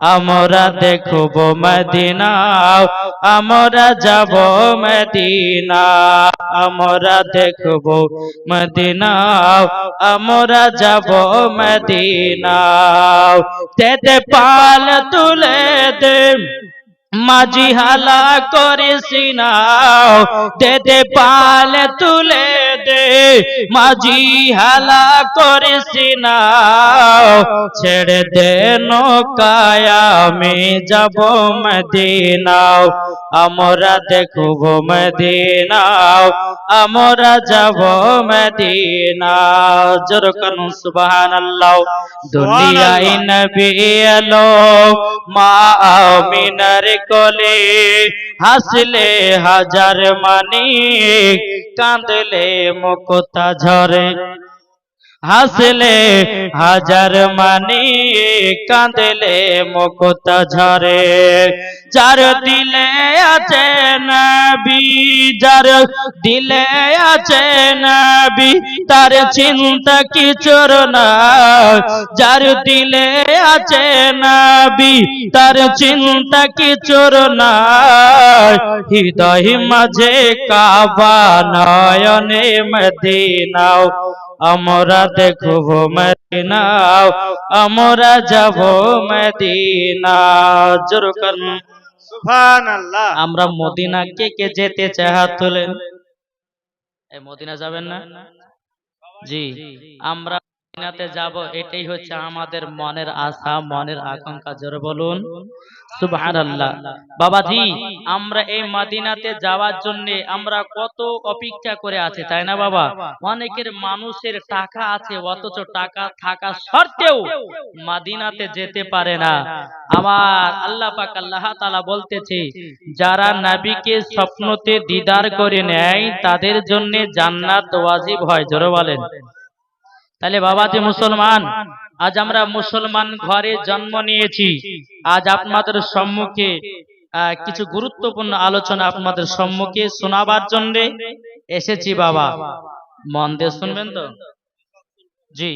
আমরা দেখব মদিনা আমরা যাব মদিনা আমরা দেখব মদিনা আমরা যাব মদিনা দে পাল তুলে দে, মাঝি হালা করিস না দে পাল তুলে দে মাঝি হালা করিস না ছেড়ে দে আমি যাব মদিনাও, আমরা দেখব মদিনাও, আমরা যাব মদিনা জোর করুন, সুবহানাল্লাহ। দুনিয়ায় নবী এলো, মা আমিনার কোলে হাসলে হাজার মানি কাঁদলে মুক্তা ঝরে। হাসলে হাজার মানি, কাঁদলে মুক্তা ঝরে। যার দিলে আছে নবী, যার দিলে আছে নবী তার চিন্তা কিছুর না? যার দিলে আছে নবী তার চিন্তা কিছুর না? হৃদয় মাঝে কাবা নয়নে মদিনাও আমরা দেখব মদিনাও আমরা যাব মদিনা জোর করুন আমরা মদিনা কে কে যেতে চাই হাত তোলেন। মদিনা যাবেন না? জি আমরা মদিনাতে যাব, এটাই হচ্ছে আমাদের মনের আশা, মনের আকাঙ্ক্ষা। জোরে বলুন। সুবহানাল্লাহ। বাবাজি, আমরা এই মদিনাতে যাওয়ার জন্য আমরা কত অপেক্ষা করে আছি, তাই না বাবা? অনেকের মানুষের টাকা আছে, অথচ টাকা থাকা সত্ত্বেও মদিনাতে যেতে পারে না। আমার আল্লাহ পাক আল্লাহ তাআলা বলতেছে, যারা নবীকে স্বপ্নতে দিদার করে নেয়, তাদের জন্য জান্নাত ওয়াজিব হয়। জোরে বলেন। তাহলে বাবা যে মুসলমান, আজ আমরা মুসলমান ঘরে জন্ম নিয়েছি। আজ আপনাদের সম্মুখে কিছু গুরুত্বপূর্ণ আলোচনা আপনাদের সম্মুখে শোনাবার জন্য এসেছি বাবা। মন দিয়ে শুনবেন তো? জি।